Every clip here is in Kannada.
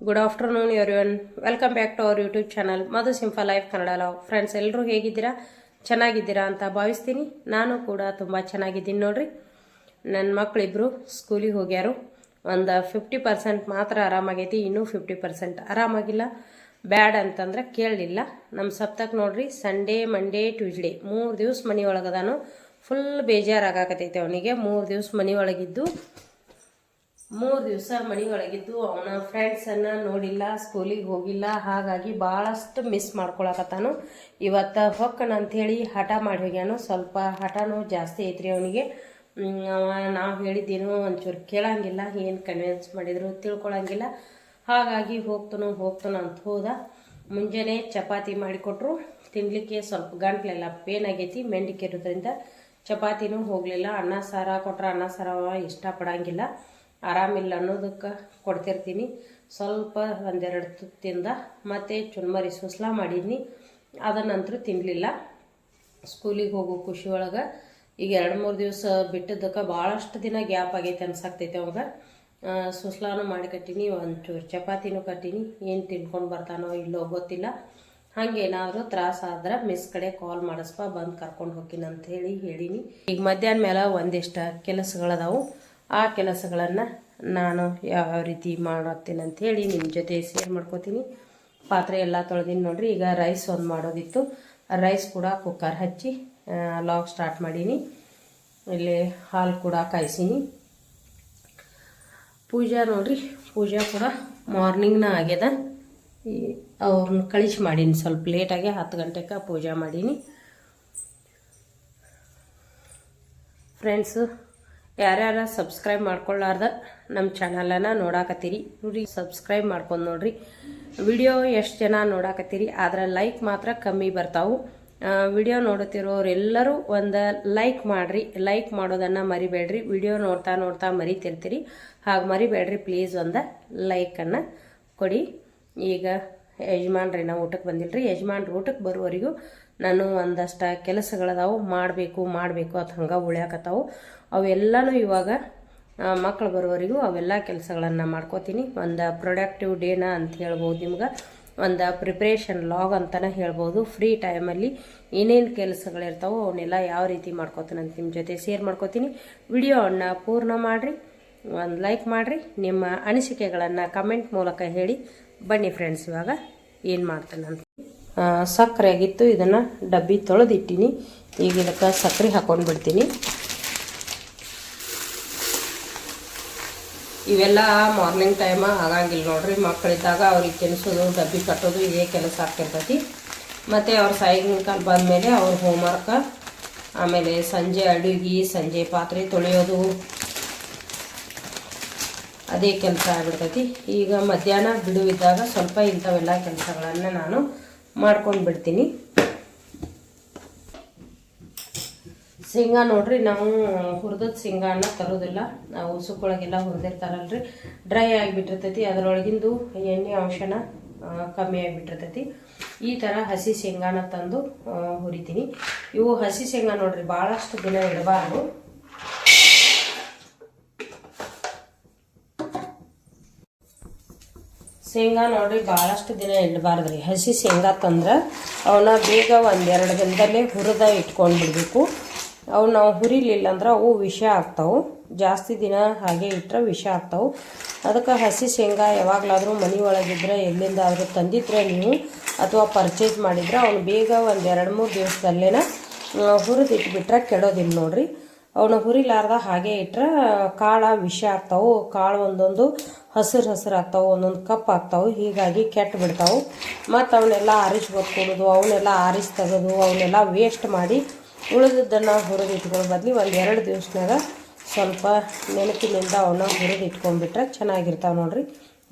Good afternoon everyone welcome back to our YouTube channel Madhu simple life Kannada love friends ಎಲ್ಲರೂ ಹೇಗಿದ್ದೀರಾ ಚೆನ್ನಾಗಿದ್ದೀರಾ ಅಂತ ಭಾವಿಸ್ತೀನಿ ನಾನು ಕೂಡ ತುಂಬ ಚೆನ್ನಾಗಿದ್ದೀನಿ ನೋಡ್ರಿ ನನ್ನ ಮಕ್ಕಳಿಬ್ಬರು ಸ್ಕೂಲಿಗೆ ಹೋಗ್ಯಾರು ಒಂದು ಫಿಫ್ಟಿ ಪರ್ಸೆಂಟ್ ಮಾತ್ರ ಆರಾಮಾಗೈತಿ ಇನ್ನೂ ಫಿಫ್ಟಿ ಪರ್ಸೆಂಟ್ ಆರಾಮಾಗಿಲ್ಲ ಬ್ಯಾಡ್ ಅಂತಂದ್ರೆ ಕೇಳಲಿಲ್ಲ ನಮ್ಮ ಸಪ್ತಕ್ ನೋಡ್ರಿ ಸಂಡೇ ಮಂಡೇ ಟ್ಯೂಸ್ಡೇ ಮೂರು ದಿವಸ ಮನೆ ಒಳಗದಾನು ಫುಲ್ ಬೇಜಾರಾಗಕತ್ತೈತೆ ಅವನಿಗೆ ಮೂರು ದಿವಸ ಮನೆ ಒಳಗಿದ್ದು ಮೂರು ದಿವಸ ಮನೆಯೊಳಗಿದ್ದು ಅವನ ಫ್ರೆಂಡ್ಸನ್ನು ನೋಡಿಲ್ಲ ಸ್ಕೂಲಿಗೆ ಹೋಗಿಲ್ಲ. ಹಾಗಾಗಿ ಭಾಳಷ್ಟು ಮಿಸ್ ಮಾಡ್ಕೊಳಕತ್ತಾನು. ಇವತ್ತು ಹೊಕ್ಕಣ ಅಂಥೇಳಿ ಹಠ ಮಾಡಿ ಹೋಗ್ಯಾನು. ಸ್ವಲ್ಪ ಹಠನೂ ಜಾಸ್ತಿ ಐತ್ರಿ ಅವನಿಗೆ. ಅವ ನಾವು ಹೇಳಿದ್ದೇನು ಒಂಚೂರು ಕೇಳಂಗಿಲ್ಲ, ಏನು ಕನ್ವಿನ್ಸ್ ಮಾಡಿದ್ರು ತಿಳ್ಕೊಳಂಗಿಲ್ಲ. ಹಾಗಾಗಿ ಹೋಗ್ತಾನು ಹೋಗ್ತಾನು ಅಂತ ಹೋದ. ಮುಂಜಾನೆ ಚಪಾತಿ ಮಾಡಿಕೊಟ್ರು. ತಿನ್ನಲಿಕ್ಕೆ ಸ್ವಲ್ಪ ಗಂಟ್ಲೆಲ್ಲ ಪೇನ್ ಆಗೈತಿ ಮೆಂಡಿಕೆ ಇರೋದ್ರಿಂದ ಚಪಾತಿನೂ ಹೋಗಲಿಲ್ಲ. ಅನ್ನ ಸಾರ ಕೊಟ್ರೆ ಅನ್ನ ಸಾರ ಇಷ್ಟಪಡಂಗಿಲ್ಲ. ಆರಾಮಿಲ್ಲ ಅನ್ನೋದಕ್ಕೆ ಕೊಡ್ತಿರ್ತೀನಿ. ಸ್ವಲ್ಪ ಒಂದೆರಡು ತುತ್ತಿಂದ ಮತ್ತು ಚುನ್ಮರಿ ಸುಸ್ಲಾ ಮಾಡಿದ್ನಿ. ಅದನ್ನಂತರೂ ತಿನ್ನಲಿಲ್ಲ ಸ್ಕೂಲಿಗೆ ಹೋಗೋ ಖುಷಿ ಒಳಗೆ ಈಗ ಎರಡು ಮೂರು ದಿವಸ ಬಿಟ್ಟಿದ್ದಕ್ಕೆ ಭಾಳಷ್ಟು ದಿನ ಗ್ಯಾಪ್ ಆಗೈತೆ ಅನ್ಸಾಕ್ತೈತೆ ಅವಾಗ. ಸುಸ್ಲಾನು ಮಾಡಿ ಕಟ್ಟೀನಿ, ಒಂಚೂರು ಚಪಾತಿನೂ ಕಟ್ಟೀನಿ. ಏನು ತಿನ್ಕೊಂಡು ಬರ್ತಾನೋ ಇಲ್ಲೋ ಗೊತ್ತಿಲ್ಲ. ಹಂಗೇನಾದರೂ ತ್ರಾಸ ಆದ್ರೆ ಮಿಸ್ ಕಡೆ ಕಾಲ್ ಮಾಡಿಸ್ಪ, ಬಂದು ಕರ್ಕೊಂಡು ಹೋಗ್ತೀನಿ ಅಂತ ಹೇಳಿ ಹೇಳೀನಿ. ಈಗ ಮಧ್ಯಾಹ್ನ ಮೇಲೆ ಒಂದಿಷ್ಟು ಕೆಲಸಗಳದಾವು. ಆ ಕೆಲಸಗಳನ್ನು ನಾನು ಯಾವ ರೀತಿ ಹೇಳಿ ನಿಮ್ಮ ಜೊತೆ ಶೇರ್ ಮಾಡ್ಕೋತೀನಿ. ಪಾತ್ರೆ ಎಲ್ಲ ತೊಳೆದಿನಿ ನೋಡಿರಿ, ಈಗ ರೈಸ್ ಒಂದು ಮಾಡೋದಿತ್ತು. ರೈಸ್ ಕೂಡ ಕುಕ್ಕರ್ ಹಚ್ಚಿ ಲಾಗ್ ಸ್ಟಾರ್ಟ್ ಮಾಡೀನಿ. ಇಲ್ಲಿ ಹಾಲು ಕೂಡ ಕಾಯಿಸೀನಿ. ಪೂಜಾ ನೋಡಿರಿ, ಪೂಜಾ ಕೂಡ ಮಾರ್ನಿಂಗ್ನ ಆಗ್ಯದ. ಈ ಅವ್ರನ್ನ ಕಳಿಸಿ ಮಾಡೀನಿ, ಸ್ವಲ್ಪ ಲೇಟಾಗಿ ಹತ್ತು ಗಂಟೆಗೆ ಪೂಜೆ ಮಾಡೀನಿ. ಫ್ರೆಂಡ್ಸು ಯಾರ್ಯಾರ ಸಬ್ಸ್ಕ್ರೈಬ್ ಮಾಡ್ಕೊಳ್ಳಾರ್ದ ನಮ್ಮ ಚಾನಲನ್ನು ನೋಡಾಕತ್ತೀರಿ. ನೋಡಿ ಸಬ್ಸ್ಕ್ರೈಬ್ ಮಾಡ್ಕೊಂಡು ನೋಡ್ರಿ. ವಿಡಿಯೋ ಎಷ್ಟು ಜನ ನೋಡಾಕತ್ತೀರಿ, ಆದ್ರೆ ಲೈಕ್ ಮಾತ್ರ ಕಮ್ಮಿ ಬರ್ತಾವು. ವಿಡಿಯೋ ನೋಡುತ್ತಿರೋರೆಲ್ಲರೂ ಒಂದು ಲೈಕ್ ಮಾಡಿರಿ. ಲೈಕ್ ಮಾಡೋದನ್ನು ಮರಿಬೇಡ್ರಿ. ವಿಡಿಯೋ ನೋಡ್ತಾ ನೋಡ್ತಾ ಮರಿತಿರ್ತೀರಿ. ಹಾಗೆ ಮರಿಬೇಡ್ರಿ ಪ್ಲೀಸ್ ಒಂದು ಲೈಕನ್ನು ಕೊಡಿ. ಈಗ ಯಜಮಾನ್ರಿ, ನಾವು ಊಟಕ್ಕೆ ಬಂದಿಲ್ಲರಿ ಯಜಮಾನ್ರು ಊಟಕ್ಕೆ ಬರುವವರೆಗೂ ನಾನು ಒಂದಷ್ಟು ಕೆಲಸಗಳದಾವು. ಮಾಡಬೇಕು ಮಾಡಬೇಕು ಅದು ಹಂಗೆ ಉಳ್ಯಾಕತ್ತಾವು. ಅವೆಲ್ಲನೂ ಇವಾಗ ಮಕ್ಕಳು ಬರೋವರೆಗೂ ಅವೆಲ್ಲ ಕೆಲಸಗಳನ್ನು ಮಾಡ್ಕೋತೀನಿ. ಒಂದು ಪ್ರೊಡಕ್ಟಿವ್ ಡೇನ ಅಂತ ಹೇಳ್ಬೋದು ನಿಮ್ಗೆ. ಒಂದು ಪ್ರಿಪ್ರೇಷನ್ ಲಾಗ್ ಅಂತಲೇ ಹೇಳ್ಬೋದು. ಫ್ರೀ ಟೈಮಲ್ಲಿ ಏನೇನು ಕೆಲಸಗಳಿರ್ತಾವೋ ಅವನ್ನೆಲ್ಲ ಯಾವ ರೀತಿ ಮಾಡ್ಕೋತೀನಿ ಅಂತ ನಿಮ್ಮ ಜೊತೆ ಶೇರ್ ಮಾಡ್ಕೋತೀನಿ. ವಿಡಿಯೋವನ್ನು ಪೂರ್ಣ ಮಾಡಿರಿ, ಒಂದು ಲೈಕ್ ಮಾಡಿರಿ, ನಿಮ್ಮ ಅನಿಸಿಕೆಗಳನ್ನು ಕಮೆಂಟ್ ಮೂಲಕ ಹೇಳಿ. ಬನ್ನಿ ಫ್ರೆಂಡ್ಸ್ ಇವಾಗ ಏನು ಮಾಡ್ತಾನೆ ಅಂತ. ಸಕ್ಕರೆ ಆಗಿತ್ತು, ಇದನ್ನು ಡಬ್ಬಿ ತೊಳೆದಿಟ್ಟಿನಿ. ಈಗ ಇದಕ್ಕೆ ಸಕ್ಕರೆ ಹಾಕೊಂಡು ಬಿಡ್ತೀನಿ ಇವೆಲ್ಲ ಮಾರ್ನಿಂಗ್ ಟೈಮ ಆಗಂಗಿಲ್ಲ ನೋಡ್ರಿ. ಮಕ್ಕಳಿದ್ದಾಗ ಅವ್ರಿಗೆ ತಿನ್ನಿಸೋದು ಡಬ್ಬಿ ಕಟ್ಟೋದು ಇದೇ ಕೆಲಸ ಆಗ್ತಿರ್ತೈತಿ. ಮತ್ತು ಅವ್ರ ಸಾಯಂಕಾಲ ಬಂದಮೇಲೆ ಅವ್ರ ಹೋಮ್ವರ್ಕ ಆಮೇಲೆ ಸಂಜೆ ಅಡುಗೆ, ಸಂಜೆ ಪಾತ್ರೆ ತೊಳೆಯೋದು, ಅದೇ ಕೆಲಸ ಆಗ್ಬಿಡ್ತೈತಿ. ಈಗ ಮಧ್ಯಾಹ್ನ ಬಿಡುವಿದ್ದಾಗ ಸ್ವಲ್ಪ ಇಂಥವೆಲ್ಲ ಕೆಲಸಗಳನ್ನು ನಾನು ಮಾಡ್ಕೊಂಡು ಬಿಡ್ತೀನಿ ಶೇಂಗಾ ನೋಡ್ರಿ, ನಾವು ಹುರಿದದ ಶೇಂಗಾನ ತರೋದಿಲ್ಲ. ನಾವು ಉಸುಕೊಳಗೆಲ್ಲ ಹುರಿದಿರ್ತಾರಲ್ರಿ. ಡ್ರೈ ಆಗಿಬಿಟ್ಟಿರ್ತೈತಿ, ಅದರೊಳಗಿಂದು ಎಣ್ಣೆ ಅಂಶನ ಕಮ್ಮಿ ಆಗಿಬಿಟ್ಟಿರ್ತೈತಿ. ಈ ಥರ ಹಸಿ ಶೇಂಗಾನ ತಂದು ಹುರಿತೀನಿ. ಇವು ಹಸಿ ಶೇಂಗಾ ನೋಡ್ರಿ ಭಾಳಷ್ಟು ದಿನ ಇಡಬಾರ್ದು. ಶೇಂಗಾ ನೋಡ್ರಿ ಭಾಳಷ್ಟು ದಿನ ಇಡಬಾರ್ದು ರೀ ಹಸಿ ಶೇಂಗಾ ತಂದ್ರೆ ಅವನ್ನ ಬೇಗ ಒಂದೆರಡು ದಿನದಲ್ಲೇ ಹುರಿದ ಇಟ್ಕೊಂಡು ಬಿಡಬೇಕು ಅವು ನಾವು ಹುರಿಲಿಲ್ಲ ಅಂದ್ರೆ ಅವು ವಿಷ ಆಗ್ತಾವೆ. ಜಾಸ್ತಿ ದಿನ ಹಾಗೆ ಇಟ್ಟರೆ ವಿಷ ಆಗ್ತಾವೆ. ಅದಕ್ಕೆ ಹಸಿ ಶೇಂಗಾ ಯಾವಾಗಲಾದರೂ ಮನೆಯೊಳಗಿದ್ರೆ ಎಲ್ಲಿಂದ ಆದರೂ ತಂದಿದ್ರೆ ನೀವು, ಅಥವಾ ಪರ್ಚೇಸ್ ಮಾಡಿದ್ರೆ ಅವನು ಬೇಗ ಒಂದು ಎರಡು ಮೂರು ದಿವಸದಲ್ಲೇನ ಹುರಿದಿಟ್ಬಿಟ್ರೆ ಕೆಡೋದಿಲ್ಲ ನೋಡಿರಿ. ಅವನು ಹುರಿಲಾರ್ದ ಹಾಗೆ ಇಟ್ಟರೆ ಕಾಳು ವಿಷ ಆಗ್ತಾವೆ. ಕಾಳು ಒಂದೊಂದು ಹಸಿರು ಹಸಿರು ಆಗ್ತಾವೆ, ಒಂದೊಂದು ಕಪ್ ಆಗ್ತಾವೆ. ಹೀಗಾಗಿ ಕೆಟ್ಟು ಬಿಡ್ತಾವೆ. ಮತ್ತು ಅವನ್ನೆಲ್ಲ ಆರಿಸಿ ಕೊಡೋದು ಅವನ್ನೆಲ್ಲ ಆರಿಸಿ ತೆಗೆದು ಅವನ್ನೆಲ್ಲ ವೇಸ್ಟ್ ಮಾಡಿ ಉಳಿದದ್ದನ್ನು ಹುರಿದು ಇಟ್ಕೊಳ್ಳೋ ಬದಲಿ ಒಂದು ಎರಡು ದಿವಸನಾಗ ಸ್ವಲ್ಪ ನೆನಪಿನಿಂದ ಅವನ್ನ ಹುರಿದು ಇಟ್ಕೊಂಡ್ಬಿಟ್ರೆ ಚೆನ್ನಾಗಿರ್ತಾವೆ ನೋಡ್ರಿ.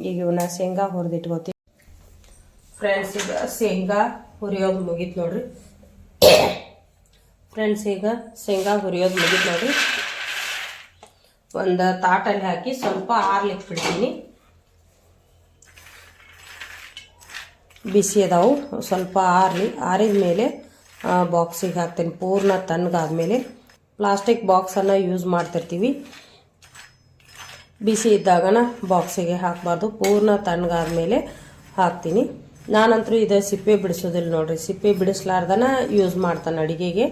ಈಗ ಇವನ್ನ ಶೇಂಗಾ ಹುರಿದು ಇಟ್ಕೋತೀವಿ ಫ್ರೆಂಡ್ಸ್ ಈಗ ಶೇಂಗಾ ಹುರಿಯೋದು ಮುಗೀತು ನೋಡ್ರಿ. ಫ್ರೆಂಡ್ಸ್ ಈಗ ಶೇಂಗಾ ಹುರಿಯೋದು ಮುಗೀತು ನೋಡಿ ಒಂದು ತಾಟಲ್ಲಿ ಹಾಕಿ ಸ್ವಲ್ಪ ಆರ್ಲಿಕ್ಕೆ ಬಿಡ್ತೀನಿ. ಬಿಸಿ ಅದಾವು, ಸ್ವಲ್ಪ ಆರ್ಲಿ ಆರಿದ ಮೇಲೆ ಬಾಕ್ಸಿಗೆ ಹಾಕ್ತೀನಿ. ಪೂರ್ಣ ತಣ್ಣಗಾದ್ಮೇಲೆ ಪ್ಲಾಸ್ಟಿಕ್ ಬಾಕ್ಸನ್ನು ಯೂಸ್ ಮಾಡ್ತಿರ್ತೀವಿ. ಬಿಸಿ ಇದ್ದಾಗನ ಬಾಕ್ಸಿಗೆ ಹಾಕಬಾರ್ದು. ಪೂರ್ಣ ತಣ್ಣಗಾದ್ಮೇಲೆ ಹಾಕ್ತೀನಿ. ನಾನಂತರೂ ಇದು ಸಿಪ್ಪೆ ಬಿಡಿಸೋದಿಲ್ಲ ನೋಡಿರಿ. ಸಿಪ್ಪೆ ಬಿಡಿಸ್ಲಾರ್ದನ ಯೂಸ್ ಮಾಡ್ತಾನೆ ಅಡುಗೆಗೆ.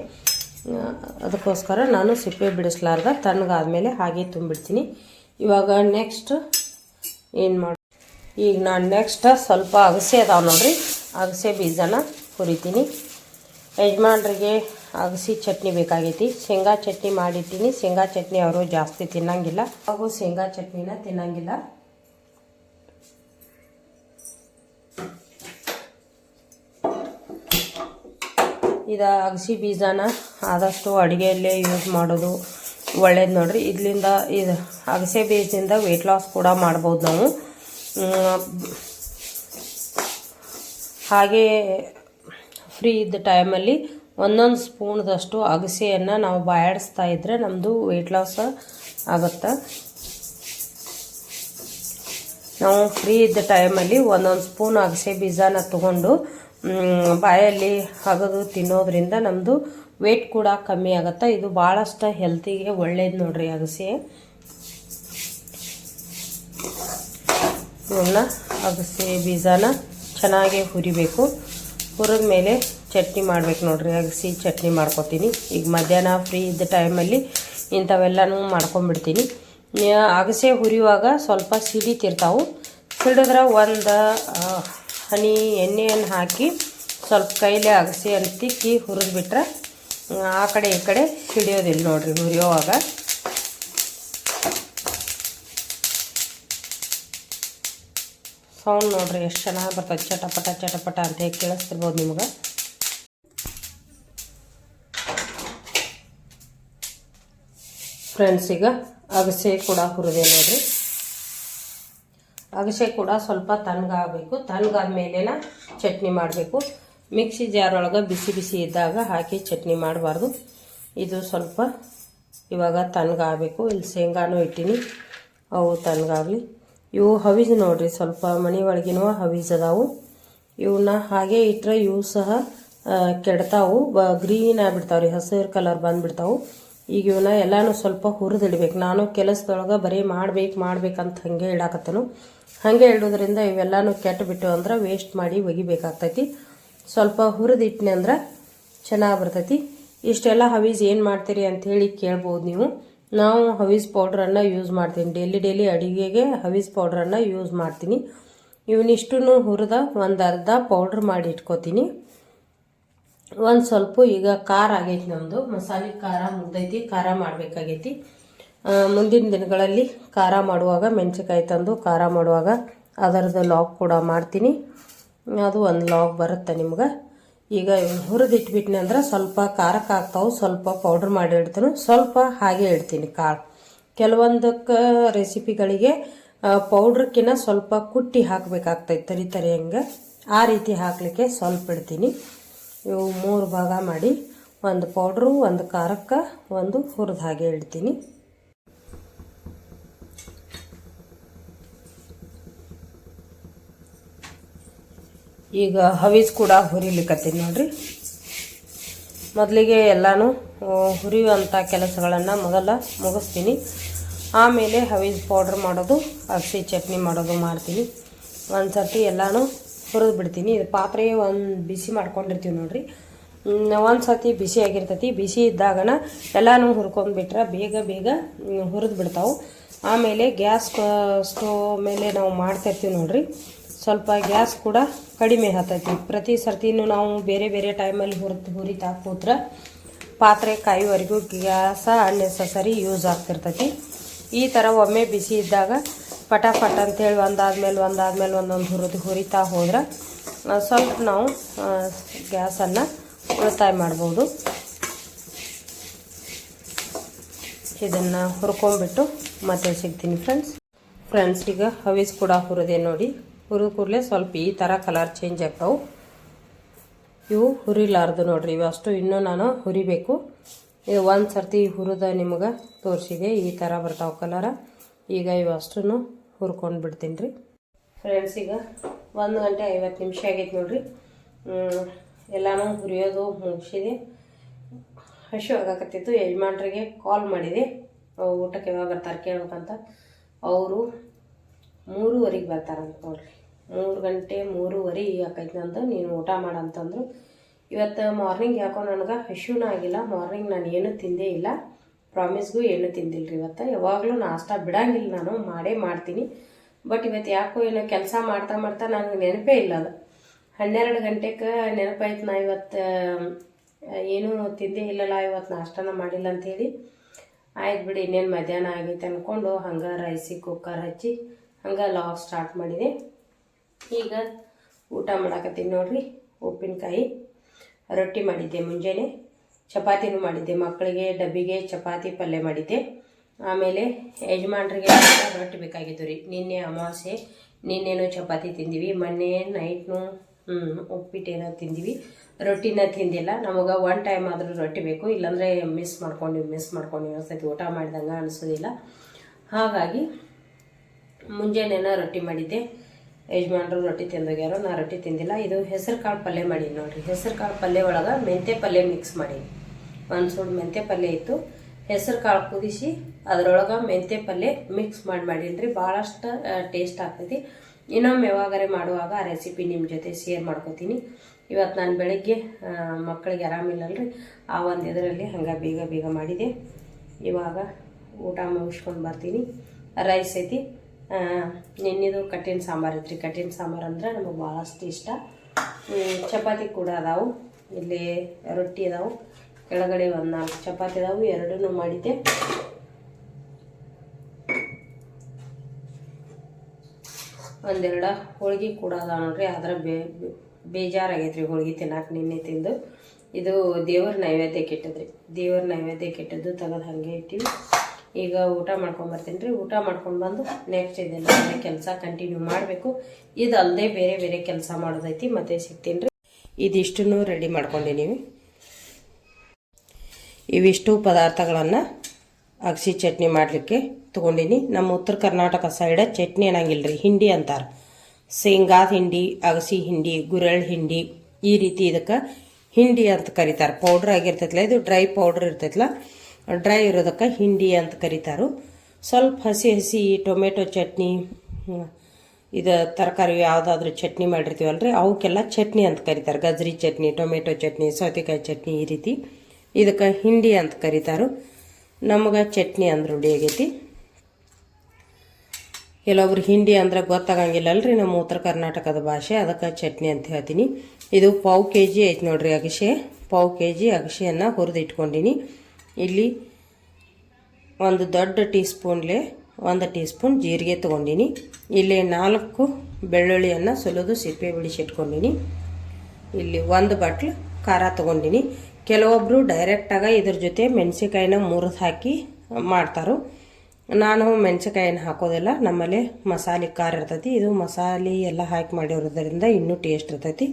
ಅದಕ್ಕೋಸ್ಕರ ನಾನು ಸಿಪ್ಪೆ ಬಿಡಿಸ್ಲಾರ್ದ ತಣ್ಣಗಾದ್ಮೇಲೆ ಹಾಗೆ ತುಂಬಿಡ್ತೀನಿ. ಇವಾಗ ನೆಕ್ಸ್ಟ್ ಏನು ಮಾಡಿ, ಈಗ ನಾನು ನೆಕ್ಸ್ಟ್ ಸ್ವಲ್ಪ ಅಗಸೆ ಅದಾವೆ ನೋಡಿರಿ. ಅಗಸೆ ಬೀಜನ ಹುರಿತೀನಿ. ಯಜಮಾನ್ರಿಗೆ ಅಗಸಿ ಚಟ್ನಿ ಬೇಕಾಗೈತಿ. ಶೇಂಗಾ ಚಟ್ನಿ ಮಾಡಿದ್ದೀನಿ ಶೇಂಗಾ ಚಟ್ನಿ ಅವರು ಜಾಸ್ತಿ ತಿನ್ನಂಗಿಲ್ಲ. ಹಾಗೂ ಶೇಂಗಾ ಚಟ್ನಿನ ತಿನ್ನಂಗಿಲ್ಲ. ಇದು ಅಗಸಿ ಬೀಜನ ಆದಷ್ಟು ಅಡುಗೆಯಲ್ಲೇ ಯೂಸ್ ಮಾಡೋದು ಒಳ್ಳೇದು ನೋಡ್ರಿ. ಇದರಿಂದ ಇದು ಅಗಸೆ ಬೀಜದಿಂದ ವೆಯ್ಟ್ ಲಾಸ್ ಕೂಡ ಮಾಡ್ಬೋದು ನಾವು. ಹಾಗೆ ಫ್ರೀ ಇದ್ದ ಟೈಮಲ್ಲಿ ಒಂದೊಂದು ಸ್ಪೂನ್ದಷ್ಟು ಅಗಸೆಯನ್ನು ನಾವು ಬಾಯಾಡಿಸ್ತಾ ಇದ್ದರೆ ನಮ್ಮದು ವೆಯ್ಟ್ ಲಾಸ್ ಆಗುತ್ತೆ. ನಾವು ಫ್ರೀ ಇದ್ದ ಟೈಮಲ್ಲಿ ಒಂದೊಂದು ಸ್ಪೂನ್ ಅಗಸೆ ಬೀಜನ ತಗೊಂಡು ಬಾಯಲ್ಲಿ ಹಗದು ತಿನ್ನೋದ್ರಿಂದ ನಮ್ಮದು ವೆಯ್ಟ್ ಕೂಡ ಕಮ್ಮಿ ಆಗುತ್ತೆ. ಇದು ಭಾಳಷ್ಟು ಹೆಲ್ತಿಗೆ ಒಳ್ಳೇದು ನೋಡ್ರಿ ಅಗಸೆ. ಇವನ್ನ ಅಗಸೆ ಬೀಜನ ಚೆನ್ನಾಗಿ ಹುರಿಬೇಕು. ಹುರಿದ ಮೇಲೆ ಚಟ್ನಿ ಮಾಡ್ಬೇಕು ನೋಡ್ರಿ. ಅಗಸಿ ಚಟ್ನಿ ಮಾಡ್ಕೊತೀನಿ. ಈಗ ಮಧ್ಯಾಹ್ನ ಫ್ರೀ ಇದ್ದ ಟೈಮಲ್ಲಿ ಇಂಥವೆಲ್ಲನೂ ಮಾಡ್ಕೊಂಬಿಡ್ತೀನಿ ನ್ಯಾ- ಅಗಸೆ ಹುರಿಯುವಾಗ ಸ್ವಲ್ಪ ಸಿಡಿತಿರ್ತಾವೆ ಸಿಡಿದ್ರೆ ಒಂದು ಹನಿ ಎಣ್ಣೆಯನ್ನು ಹಾಕಿ ಸ್ವಲ್ಪ ಕೈಲೇ ಅಗಸೆಯನ್ನು ತಿಕ್ಕಿ ಹುರಿದ್ಬಿಟ್ರೆ, ಆ ಕಡೆ ಈ ಕಡೆ ಸಿಡಿಯೋದಿಲ್ಲ ನೋಡ್ರಿ ಹುರಿಯೋವಾಗ. ಸೌಂಡ್ ನೋಡ್ರಿ ಎಷ್ಟು ಚೆನ್ನಾಗಿ ಬರ್ತದೆ. ಚಟಪಟ ಚಟಪಟ ಅಂತ ಹೇಗೆ ಕೇಳಿಸ್ತಿರ್ಬೋದು ನಿಮ್ಗೆ. ಫ್ರೆಂಡ್ಸ್, ಈಗ ಅಗಸೆ ಕೂಡ ಹುರಿದೆ ನೋಡ್ರಿ. ಅಗಸೆ ಕೂಡ ಸ್ವಲ್ಪ ತಣ್ಣಗಾಗಬೇಕು ತಣ್ಣಗಾದ ಮೇಲೆನ ಚಟ್ನಿ ಮಾಡಬೇಕು. ಮಿಕ್ಸಿ ಜಾರ್ ಒಳಗೆ ಬಿಸಿ ಬಿಸಿ ಇದ್ದಾಗ ಹಾಕಿ ಚಟ್ನಿ ಮಾಡಬಾರ್ದು. ಇದು ಸ್ವಲ್ಪ ಇವಾಗ ತಣ್ಣಗಾಗಬೇಕು ಇಲ್ಲಿ ಶೇಂಗಾನು ಇಟ್ಟೀನಿ. ಅವು ತಣ್ಣಗಾಗಲಿ ಇವು ಹವಿಜ್ ನೋಡ್ರಿ, ಸ್ವಲ್ಪ ಮನೆ ಒಳಗಿನವ ಹವೀಜ್ ಅದಾವು. ಇವನ್ನ ಹಾಗೆ ಇಟ್ಟರೆ ಇವು ಸಹ ಕೆಡ್ತಾವು. ಬ ಗ್ರೀನ್ ಆಗಿಬಿಡ್ತಾವ್ರಿ, ಹಸಿರು ಕಲರ್ ಬಂದ್ಬಿಡ್ತಾವು. ಈಗ ಇವನ್ನ ಎಲ್ಲಾನು ಸ್ವಲ್ಪ ಹುರಿದಿಡ್ಬೇಕು. ನಾನು ಕೆಲಸದೊಳಗೆ ಬರೀ ಮಾಡ್ಬೇಕು ಮಾಡ್ಬೇಕಂತ ಹಾಗೆ ಇಡಾಕತ್ತನು ಹಾಗೆ ಇಡೋದ್ರಿಂದ ಇವೆಲ್ಲಾನು ಕೆಟ್ಟು ಬಿಟ್ಟು ಅಂದ್ರೆ ವೇಸ್ಟ್ ಮಾಡಿ ಒಗಿಬೇಕಾಗ್ತೈತಿ. ಸ್ವಲ್ಪ ಹುರಿದಿಟ್ನೆ ಅಂದ್ರೆ ಚೆನ್ನಾಗಿ ಬರ್ತೈತಿ. ಇಷ್ಟೆಲ್ಲ ಹವೀಸ್ ಏನು ಮಾಡ್ತೀರಿ ಅಂತ ಹೇಳಿ ಕೇಳ್ಬೋದು ನೀವು. ನಾವು ಹವಿಸ್ ಪೌಡ್ರನ್ನು ಯೂಸ್ ಮಾಡ್ತೀನಿ. ಡೈಲಿ ಡೈಲಿ ಅಡುಗೆಗೆ ಹವಿಸ್ ಪೌಡ್ರನ್ನು ಯೂಸ್ ಮಾಡ್ತೀನಿ. ಇವನಿಷ್ಟನ್ನು ಹುರಿದ ಒಂದು ಅರ್ಧ ಪೌಡ್ರ್ ಮಾಡಿ ಇಟ್ಕೋತೀನಿ. ಒಂದು ಸ್ವಲ್ಪ ಈಗ ಖಾರ ಆಗೈತಿ ನಮ್ಮದು ಮಸಾಲೆ ಖಾರ ಮುಗ್ದೈತಿ, ಖಾರ ಮಾಡಬೇಕಾಗೈತಿ. ಮುಂದಿನ ದಿನಗಳಲ್ಲಿ ಖಾರ ಮಾಡುವಾಗ, ಮೆಣಸಿನ್ಕಾಯಿ ತಂದು ಖಾರ ಮಾಡುವಾಗ ಅದರದ್ದು ಲಾಗ್ ಕೂಡ ಮಾಡ್ತೀನಿ. ಅದು ಒಂದು ಲಾಗ್ ಬರುತ್ತೆ ನಿಮ್ಗೆ? ಈಗ ಹುರಿದಿಟ್ಬಿಟ್ನಿ ಅಂದ್ರೆ ಸ್ವಲ್ಪ ಖಾರಕ್ಕೆ ಹಾಕ್ತಾವೆ ಸ್ವಲ್ಪ ಪೌಡ್ರ್ ಮಾಡಿ ಇಡ್ತೀನಿ. ಸ್ವಲ್ಪ ಹಾಗೆ ಇಡ್ತೀನಿ ಕಾಳು. ಕೆಲವೊಂದಕ್ಕೆ ರೆಸಿಪಿಗಳಿಗೆ ಪೌಡ್ರಕ್ಕಿಂತ ಸ್ವಲ್ಪ ಕುಟ್ಟಿ ಹಾಕಬೇಕಾಗ್ತೈತೆ ತರಿ ತರಿ ಹಂಗೆ. ಆ ರೀತಿ ಹಾಕಲಿಕ್ಕೆ ಸ್ವಲ್ಪ ಇಡ್ತೀನಿ. ಇವು ಮೂರು ಭಾಗ ಮಾಡಿ ಒಂದು ಪೌಡ್ರು ಒಂದು ಖಾರಕ್ಕೆ ಒಂದು ಹುರಿದ ಹಾಗೆ ಇಡ್ತೀನಿ. ಈಗ ಹವೀಸ್ ಕೂಡ ಹುರಿಲಿಕ್ಕತ್ತೀನಿ ನೋಡ್ರಿ. ಮೊದಲಿಗೆ ಎಲ್ಲನೂ ಹುರಿಯುವಂಥ ಕೆಲಸಗಳನ್ನು ಮೊದಲ ಮುಗಿಸ್ತೀನಿ. ಆಮೇಲೆ ಹವೀಸ್ ಪೌಡ್ರ್ ಮಾಡೋದು, ಅಗಸಿ ಚಟ್ನಿ ಮಾಡೋದು ಮಾಡ್ತೀನಿ. ಒಂದು ಸರ್ತಿ ಎಲ್ಲನೂ ಹುರಿದು ಬಿಡ್ತೀನಿ. ಇದು ಪಾತ್ರೆ ಒಂದು ಬಿಸಿ ಮಾಡ್ಕೊಂಡಿರ್ತೀವಿ ನೋಡ್ರಿ. ಒಂದು ಸರ್ತಿ ಬಿಸಿ ಆಗಿರ್ತೈತಿ. ಬಿಸಿ ಇದ್ದಾಗನ ಎಲ್ಲನೂ ಹುರ್ಕೊಂಡ್ಬಿಟ್ರೆ ಬೇಗ ಬೇಗ ಹುರಿದು ಬಿಡ್ತಾವೆ. ಆಮೇಲೆ ಗ್ಯಾಸ್ ಸ್ಟೋವ್ ಮೇಲೆ ನಾವು ಮಾಡ್ತಿರ್ತೀವಿ ನೋಡ್ರಿ. ಸ್ವಲ್ಪ ಗ್ಯಾಸ್ ಕೂಡ ಕಡಿಮೆ ಹತ್ತೈತಿ ಪ್ರತಿ ಸರ್ತಿನೂ ನಾವು ಬೇರೆ ಬೇರೆ ಟೈಮಲ್ಲಿ ಹುರಿದು ಹುರಿತಾ ಕೂತ್ರೆ ಪಾತ್ರೆ ಕಾಯುವರೆಗೂ ಗ್ಯಾಸ ಅನ್ನೆಸಸರಿ ಯೂಸ್ ಆಗ್ತಿರ್ತೈತಿ. ಈ ಥರ ಒಮ್ಮೆ ಬಿಸಿ ಇದ್ದಾಗ ಪಟಾಫಟ್ ಅಂತೇಳಿ ಒಂದಾದ್ಮೇಲೆ ಒಂದಾದ್ಮೇಲೆ ಒಂದೊಂದು ಹುರಿದು ಹುರಿತಾ ಹೋದ್ರೆ ಸ್ವಲ್ಪ ನಾವು ಗ್ಯಾಸನ್ನು ಉಳಿತಾಯ ಮಾಡ್ಬೋದು. ಇದನ್ನು ಹುರ್ಕೊಂಬಿಟ್ಟು ಮತ್ತೆ ಸಿಗ್ತೀನಿ ಫ್ರೆಂಡ್ಸ್ ಫ್ರೆಂಡ್ಸ್ ಈಗ ಹವೀಸ್ ಕೂಡ ಹುರಿದೆ ನೋಡಿ. ಹುರಿದ ಕೂಡಲೇ ಸ್ವಲ್ಪ ಈ ಥರ ಕಲರ್ ಚೇಂಜ್ ಆಗ್ತಾವೆ. ಇವು ಹುರಿಲಾರ್ದು ನೋಡ್ರಿ, ಇವು ಅಷ್ಟು ಇನ್ನೂ ನಾನು ಹುರಿಬೇಕು. ಇದು ಒಂದು ಸರ್ತಿ ಹುರಿದ ನಿಮ್ಗೆ ತೋರಿಸಿದೆ, ಈ ಥರ ಬರ್ತಾವೆ ಕಲರ ಈಗ ಇವು ಅಷ್ಟು ಹುರ್ಕೊಂಡು ಬಿಡ್ತೀನಿ ರೀ ಫ್ರೆಂಡ್ಸ್ ಈಗ ಒಂದು ಗಂಟೆ ಐವತ್ತು ನಿಮಿಷ ಆಗೈತೆ ನೋಡ್ರಿ. ಎಲ್ಲನೂ ಹುರಿಯೋದು ಮುಗಿಸಿದೆ. ಹಶು ಆಗಾಕತ್ತಿತ್ತು, ಯಜಮಾನ್ರಿಗೆ ಕಾಲ್ ಮಾಡಿದೆ. ಊಟಕ್ಕೆ ಯಾವಾಗ ಬರ್ತಾರೆ ಕೇಳ್ಬೇಕಂತ. ಅವರು ಮೂರುವರೆಗೆ ಬರ್ತಾರಂತ ನೋಡ್ರಿ. ಮೂರು ಗಂಟೆ ಮೂರುವರೆ ಆಕೈತೆ ನಂದು ನೀನು ಊಟ ಮಾಡಂತಂದರು ಇವತ್ತು ಮಾರ್ನಿಂಗ್ ಯಾಕೋ ನನಗೆ ಹಶುನ ಆಗಿಲ್ಲ. ಮಾರ್ನಿಂಗ್ ನಾನು ಏನೂ ತಿಂದೇ ಇಲ್ಲ. ಪ್ರಾಮಿಸ್ಗೂ ಏನೂ ತಿಂದಿಲ್ಲ ರೀ ಇವತ್ತು. ಯಾವಾಗಲೂ ನಾಷ್ಟ ಬಿಡಂಗಿಲ್ಲ ನಾನು. ಮಾಡೇ ಮಾಡ್ತೀನಿ. ಬಟ್ ಇವತ್ತು ಯಾಕೋ ಏನೋ ಕೆಲಸ ಮಾಡ್ತಾ ಮಾಡ್ತಾ ನನಗೆ ನೆನಪೇ ಇಲ್ಲ ಅದು. ಹನ್ನೆರಡು ಗಂಟೆಗೆ ನೆನಪಾಯ್ತು ನಾ ಇವತ್ತು, ಏನೂ ತಿಂದೇ ಇಲ್ಲಲ್ಲ ಇವತ್ತು ನಾಷ್ಟನ ಮಾಡಿಲ್ಲ ಅಂಥೇಳಿ ಆಯ್ತು ಬಿಡಿ, ಇನ್ನೇನು ಮಧ್ಯಾಹ್ನ ಆಗೈತೆ ಅಂದ್ಕೊಂಡು ಹಂಗೆ ರೈಸಿಗೆ ಕುಕ್ಕರ್ ಹಚ್ಚಿ ಹಂಗೆ ಲಾಗ್ ಸ್ಟಾರ್ಟ್ ಮಾಡಿದೆ. ಈಗ ಊಟ ಮಾಡಾಕತ್ತೀನಿ ನೋಡ್ರಿ. ಉಪ್ಪಿನಕಾಯಿ ರೊಟ್ಟಿ ಮಾಡಿದ್ದೆ ಮುಂಜಾನೆ. ಚಪಾತಿನೂ ಮಾಡಿದ್ದೆ. ಮಕ್ಕಳಿಗೆ ಡಬ್ಬಿಗೆ ಚಪಾತಿ ಪಲ್ಯ ಮಾಡಿದ್ದೆ. ಆಮೇಲೆ ಯಜಮಾನ್ರಿಗೆ ರೊಟ್ಟಿ ಬೇಕಾಗಿತ್ತು ರೀ. ನಿನ್ನೆ ಅಮಾವಾಸ್ಯೆ, ನಿನ್ನೇನು ಚಪಾತಿ ತಿಂದಿವಿ. ಮೊನ್ನೆ ನೈಟ್ನು ಉಪ್ಪಿಟ್ಟೇನೋ ತಿಂದಿವಿ. ರೊಟ್ಟಿನ ತಿಂದಿಲ್ಲ. ನಮಗೆ ಒನ್ ಟೈಮ್ ಆದರೂ ರೊಟ್ಟಿ ಬೇಕು. ಇಲ್ಲಾಂದರೆ ಮಿಸ್ ಮಾಡ್ಕೊಂಡು ಮಿಸ್ ಮಾಡ್ಕೊಂಡು ಅನ್ಸತಿ ಊಟ ಮಾಡಿದಂಗೆ ಅನಿಸೋದಿಲ್ಲ. ಹಾಗಾಗಿ ಮುಂಜಾನೆನ ರೊಟ್ಟಿ ಮಾಡಿದ್ದೆ. ಯಜಮಾನ್ರು ರೊಟ್ಟಿ ತಿಂದೋಗ್ಯಾರು, ನಾ ರೊಟ್ಟಿ ತಿಂದಿಲ್ಲ. ಇದು ಹೆಸರು ಕಾಳು ಪಲ್ಯ ಮಾಡೀನಿ ನೋಡ್ರಿ. ಹೆಸರು ಕಾಳು ಪಲ್ಯ ಒಳಗೆ ಮೆಂತ್ಯ ಪಲ್ಯ ಮಿಕ್ಸ್ ಮಾಡೀನಿ. ಒಂದು ಸೂಡ್ ಮೆಂತ್ಯ ಪಲ್ಯ ಇತ್ತು. ಹೆಸರು ಕಾಳು ಕುದಿಸಿ ಅದರೊಳಗೆ ಮೆಂತ್ಯ ಪಲ್ಯ ಮಿಕ್ಸ್ ಮಾಡಿ ಮಾಡೀನಿ ರೀ ಭಾಳಷ್ಟು ಟೇಸ್ಟ್ ಆಗ್ತೈತಿ. ಇನ್ನೊಮ್ಮೆ ಯಾವಾಗಾರೆ ಮಾಡುವಾಗ ಆ ರೆಸಿಪಿ ನಿಮ್ಮ ಜೊತೆ ಶೇರ್ ಮಾಡ್ಕೋತೀನಿ. ಇವತ್ತು ನಾನು ಬೆಳಗ್ಗೆ ಮಕ್ಕಳಿಗೆ ಆರಾಮಿಲ್ಲಲ್ರಿ ಆ ಒಂದು ಇದರಲ್ಲಿ ಹಂಗೆ ಬೇಗ ಬೇಗ ಮಾಡಿದೆ. ಇವಾಗ ಊಟ ಮುಗಿಸ್ಕೊಂಡು ಬರ್ತೀನಿ. ರೈಸ್ ಐತಿ. ನಿನ್ನೆದು ಕಟ್ಟಿನ ಸಾಂಬಾರು ಐತ್ರಿ ಕಟ್ಟಿನ ಸಾಂಬಾರು ಅಂದ್ರೆ ನಮಗೆ ಭಾಳಷ್ಟು ಇಷ್ಟ. ಚಪಾತಿ ಕೂಡ ಅದಾವು. ಇಲ್ಲಿ ರೊಟ್ಟಿ ಅದಾವು. ಕೆಳಗಡೆ ಒಂದು ನಾಲ್ಕು ಚಪಾತಿ ಅದಾವು. ಎರಡೂ ಮಾಡಿದ್ದೆ. ಒಂದೆರಡು ಹೋಳ್ಗೆ ಕೂಡ ಅದಾವ ನೋಡ್ರಿ. ಆದ್ರೆ ಬೇ ಬೇಜಾರಾಗೈತ್ರಿ ಹೋಳ್ಗೆ ತಿನ್ನಕ್ಕೆ ನಿನ್ನೆ ತಿಂದು. ಇದು ದೇವ್ರ ನೈವೇದ್ಯಕ್ಕೆ ಇಟ್ಟದ್ರಿ ದೇವ್ರ ನೈವೇದ್ಯಕ್ಕೆ ಕೆಟ್ಟದ್ದು ತೆಗೆದು ಹಾಗೆ ಇಟ್ಟಿವಿ. ಈಗ ಊಟ ಮಾಡ್ಕೊಂಡ್ ಬರ್ತೀನಿ ರೀ. ಊಟ ಮಾಡ್ಕೊಂಡು ಬಂದು ನೆಕ್ಸ್ಟ್ ಇದೆಲ್ಲ ಕೆಲಸ ಕಂಟಿನ್ಯೂ ಮಾಡಬೇಕು. ಇದು ಅಲ್ಲದೆ ಬೇರೆ ಬೇರೆ ಕೆಲಸ ಮಾಡೋದೈತಿ, ಮತ್ತೆ ಸಿಗ್ತೀನಿ ರೀ. ಇದಿಷ್ಟನ್ನು ರೆಡಿ ಮಾಡ್ಕೊಂಡಿದ್ದೀವಿ ಇವಿಷ್ಟು ಪದಾರ್ಥಗಳನ್ನು ಅಗಸಿ ಚಟ್ನಿ ಮಾಡಲಿಕ್ಕೆ ತೊಗೊಂಡೀನಿ. ನಮ್ಮ ಉತ್ತರ ಕರ್ನಾಟಕ ಸೈಡ ಚಟ್ನಿ ಅನ್ನಂಗಿಲ್ಲ ರೀ, ಹಿಂಡಿ ಅಂತಾರೆ. ಶೇಂಗಾದ ಹಿಂಡಿ, ಅಗಸಿ ಹಿಂಡಿ ಗುರೆಳ್ ಹಿಂಡಿ, ಈ ರೀತಿ ಇದಕ್ಕೆ ಹಿಂಡಿ ಅಂತ ಕರೀತಾರೆ. ಪೌಡ್ರ್ ಆಗಿರ್ತೈತಲ್ಲ ಇದು ಡ್ರೈ ಪೌಡ್ರ್ ಇರ್ತೈತಲ್ಲ ಡ್ರೈ ಇರೋದಕ್ಕೆ ಹಿಂಡಿ ಅಂತ ಕರೀತಾರೆ. ಸ್ವಲ್ಪ ಹಸಿ ಹಸಿ ಟೊಮೆಟೊ ಚಟ್ನಿ ಇದು ತರಕಾರಿ ಯಾವುದಾದ್ರೂ ಚಟ್ನಿ ಮಾಡಿರ್ತೀವಲ್ರಿ, ಅವಕ್ಕೆಲ್ಲ ಚಟ್ನಿ ಅಂತ ಕರೀತಾರೆ. ಗಜ್ರಿ ಚಟ್ನಿ, ಟೊಮೆಟೊ ಚಟ್ನಿ, ಸೌತೆಕಾಯಿ ಚಟ್ನಿ ಈ ರೀತಿ ಇದಕ್ಕೆ ಹಿಂಡಿ ಅಂತ ಕರೀತಾರೆ. ನಮಗೆ ಚಟ್ನಿ ಅಂದ್ರೆ ರೂಢಿ ಆಗೈತಿ. ಕೆಲವೊಬ್ರು ಹಿಂಡಿ ಅಂದ್ರೆ ಗೊತ್ತಾಗಂಗಿಲ್ಲಲ್ರಿ ನಮ್ಮ ಉತ್ತರ ಕರ್ನಾಟಕದ ಭಾಷೆ, ಅದಕ್ಕೆ ಚಟ್ನಿ ಅಂತ ಹೇಳ್ತೀನಿ. ಇದು ಪಾವು ಕೆ ಜಿ ಐತೆ ನೋಡ್ರಿ ಅಗಸೆ ಪಾವು ಕೆ ಜಿ ಅಗಸೆಯನ್ನು ಹುರಿದು ಇಟ್ಕೊಂಡಿನಿ ಇಲ್ಲಿ ಒಂದು ದೊಡ್ಡ ಟೀ ಸ್ಪೂನ್ಲೆ ಒಂದು ಟೀ ಸ್ಪೂನ್ ಜೀರಿಗೆ ತೊಗೊಂಡಿನಿ. ಇಲ್ಲಿ ನಾಲ್ಕು ಬೆಳ್ಳುಳ್ಳಿಯನ್ನು ಸುಲಿದು ಸಿಪ್ಪೆ ಬಿಡಿಸಿಟ್ಕೊಂಡಿನಿ. ಇಲ್ಲಿ ಒಂದು ಬಾಟ್ಲು ಖಾರ ತೊಗೊಂಡಿನಿ. ಕೆಲವೊಬ್ಬರು ಡೈರೆಕ್ಟಾಗಿ ಇದ್ರ ಜೊತೆ ಮೆಣಸಿಕಾಯಿನ ಮುರಿದು ಹಾಕಿ ಮಾಡ್ತಾರೆ. ನಾನು ಮೆಣಸಿಕಾಯಿನ ಹಾಕೋದಿಲ್ಲ. ನಮ್ಮಲ್ಲಿ ಮಸಾಲೆ ಖಾರ ಇರ್ತೈತಿ. ಇದು ಮಸಾಲೆ ಎಲ್ಲ ಹಾಕಿ ಮಾಡಿರೋದ್ರಿಂದ ಇನ್ನೂ ಟೇಸ್ಟ್ ಇರ್ತೈತಿ.